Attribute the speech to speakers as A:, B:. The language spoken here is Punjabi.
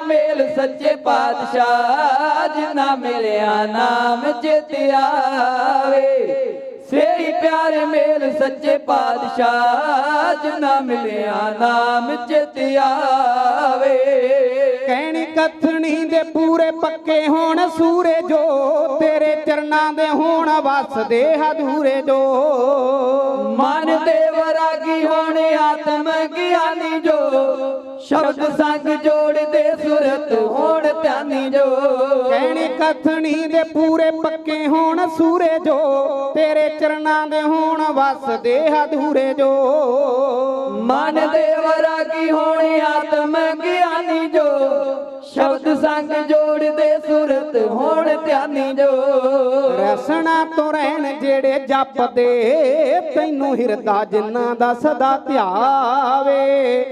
A: ਮੇਲ ਸੱਚੇ ਪਾਤਸ਼ਾਹ ਜਿਨਾ ਮਿਲਿਆ ਨਾਮ ਚਿਤ ਆਵੇ। ਸੇਈ ਪਿਆਰੇ ਮੇਲ ਸੱਚੇ ਪਾਤਸ਼ਾਹ ਜਿਨਾ ਮਿਲਿਆ ਨਾਮ ਚਿਤ ਆਵੇ।
B: ਕਹਿਣੀ ਕਥਣੀ ਦੇ ਪੂਰੇ ਪੱਕੇ ਹੋਣ ਸੂਰੇ ਜੋ ਤੇਰੇ ਚਰਨਾਂ ਦੇ ਹੋਣ ਵਸਦੇ ਹਦੂਰੇ ਜੋ।
A: ਮਨ ਦੇ ਵਰਾਗੀ ਹੋਣ ਆਤਮ ਗਿਆਨੀ ਜੋ। ਸ਼ਬਦ ਸੰਗ ਜੋੜਦੇ ਸੁਰਤ ਹੋਣ ਧਿਆਨੀ ਜੋ।
B: ਕਹਿਣੀ ਕਥਣੀ ਦੇ ਪੂਰੇ ਪੱਕੇ ਹੋਣ ਸੂਰੇ ਜੋ। ਤੇਰੇ ਚਰਨਾਂ ਦੇ ਹੋਣ ਵਸਦੇ ਹਦੂਰੇ ਜੋ।
A: ਮਨ ਦੇ ਵਰਾਗੀ ਹੋਣ ਆਤਮ ਗਿਆਨੀ ਜੋ। ਸ਼ਬਦ ਸੰਗ ਜੋੜਦੇ ਸੁਰਤ ਹੋਣ ਧਿਆਨੀ ਜੋ।
B: ਰਸਣਾ ਤੋਂ ਰਹਿਣ ਜਿਹੜੇ ਜਪਦੇ, ਤੈਨੂੰ ਹਿਰਦਾ ਜਿਨ੍ਹਾਂ ਦਾ ਸਦਾ ਧਿਆਵੇ।